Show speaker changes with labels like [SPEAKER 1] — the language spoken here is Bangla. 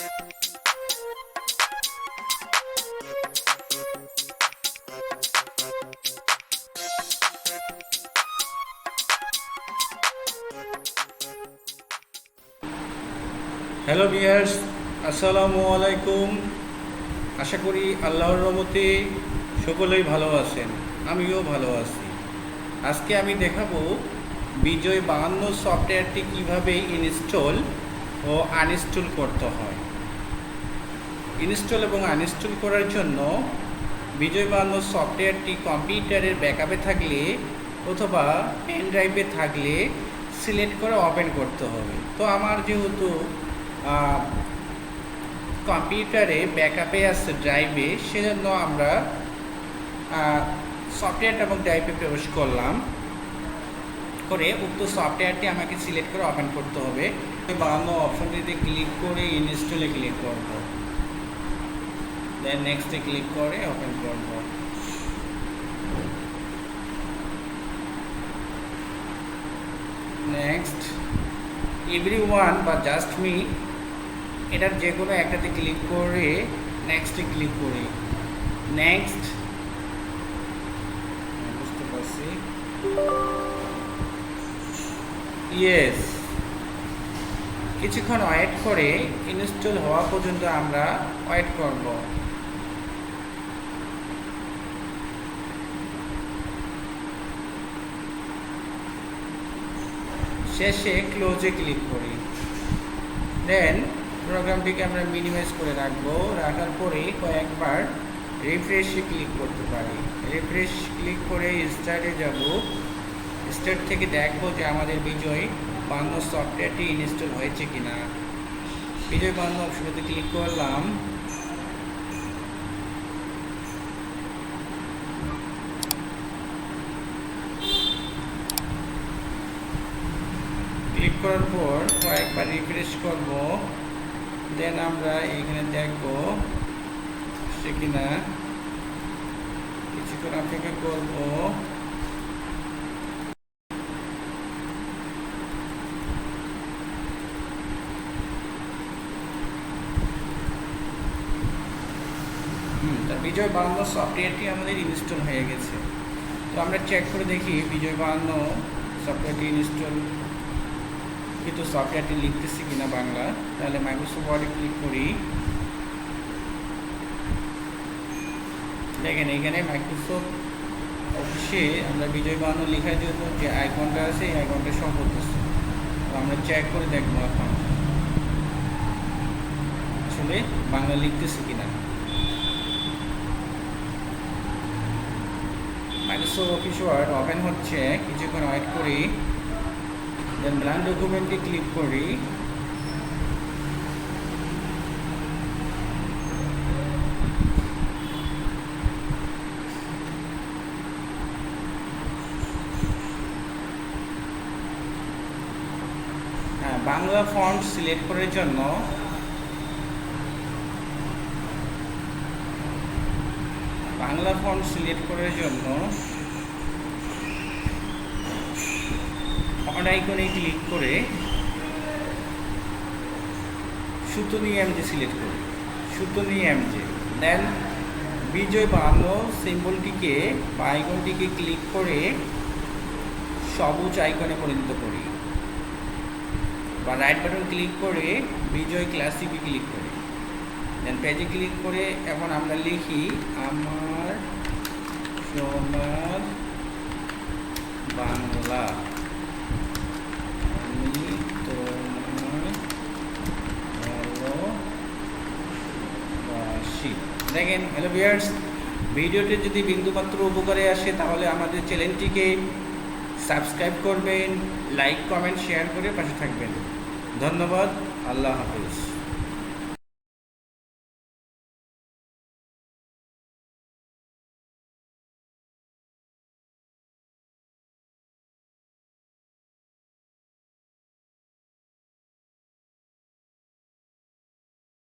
[SPEAKER 1] হ্যালো বিয়ার্স আসসালামু আলাইকুম আশা করি আল্লাহর রহমতে সকলেই ভালো আছেন। আমিও ভালো আছি। আজকে আমি দেখাবো বিজয় বাহান্ন সফটওয়্যারটি কীভাবে ইনস্টল ও আনইনস্টল করতে হয়। ইনস্টল এবং আনইনস্টল করার জন্য বিজয় বাহান্ন সফটওয়্যারটি কম্পিউটারের ব্যাকআপে থাকলে অথবা পেন ড্রাইভে থাকলে সিলেক্ট করে ওপেন করতে হবে। তো আমার যেহেতু কম্পিউটারে ব্যাকআপে আছে ড্রাইভে, সেজন্য আমরা সফটওয়্যার এবং ড্রাইভে প্রবেশ করলাম। করে উক্ত সফটওয়্যারটি আমাকে সিলেক্ট করে ওপেন করতে হবে। বানানো অপশনটিতে ক্লিক করে ইনস্টলে ক্লিক করব। দেন নেক্সটে ক্লিক করে ওপেন করব নেক্সট এভরি ওয়ান বা জাস্ট মি এটার যে কোনো একটাতে ক্লিক করে নেক্সটে ক্লিক করি। নেক্সট বুঝতে পারছি। ইয়েস কিছুক্ষণ ওয়েট করে ইনস্টল হওয়া পর্যন্ত আমরা ওয়েট করব। শেষে ক্লোজে ক্লিক করি। দেন প্রোগ্রামটিকে আমরা মিনিমাইজ করে রাখব। রাখার পরে কয়েকবার রিফ্রেশে ক্লিক করতে পারি। রিফ্রেশ ক্লিক করে স্টার্টে যাব। স্টার্ট থেকে দেখব যে আমাদের বিজয় বাংলা সফটওয়্যারটি ইনস্টল হয়েছে কিনা। বিজয় বাংলা অপশনতে ক্লিক করলাম ক্লিক করার পর কয়েকবার রিফ্রেশ করব। দেন আমরা এখানে দেখব সে কিনা। কিছুক্ষণ অপেক্ষা করব। বিজয় বাহান্ন সফটওয়্যারটি আমাদের ইনস্টল হয়ে গেছে। তো আমরা চেক করে দেখি বিজয় বাহান্ন সফটওয়্যারটি ইনস্টল কিন্তু সফটওয়্যারটি লিখতেছি কিনা বাংলা। তাহলে মাইক্রোসফট ওয়ার্ডে ক্লিক করি। দেখেন, এখানে মাইক্রোসফট অফিসে আমরা বিজয় বাহান্ন লেখার জন্য যে আইকনটা আছে, এই আইকনটা শো করতেছে আমরা চেক করে দেখব এখন। আসলে বাংলা লিখতেছি কিনা। মাইক্রোসফট অফিস ওয়ার্ড ওপেন হচ্ছে। কিছুক্ষণ ওয়েট করি। দেন ব্ল্যাঙ্ক ডকুমেন্টে ক্লিক করি বাংলা ফন্ট সিলেক্ট করার জন্য বাংলা ফন্ট সিলেক্ট করার জন্য ফন্ট আইকনে ক্লিক করে সুতো সুতনি এমজে সিলেক্ট করি সুতো সুতনি এমজে দেন বিজয় বাহান্ন সিম্বলটিকে বা আইকনটিকে ক্লিক করে সবুজ আইকনে পরিণত করি। বা রাইট বাটন ক্লিক করে বিজয় ক্লাসিকে ক্লিক করি। দেন পেজে ক্লিক করে এখন আমরা লিখি আমার সোনার বাংলা। দেখেন হ্যালো ভিয়ার্স ভিডিওটি যদি বিন্দুমাত্র উপকারে আসে, তাহলে আমাদের চ্যানেলটিকে সাবস্ক্রাইব করবেন লাইক কমেন্ট শেয়ার করে পাশে থাকবেন। ধন্যবাদ, আল্লাহ হাফিজ।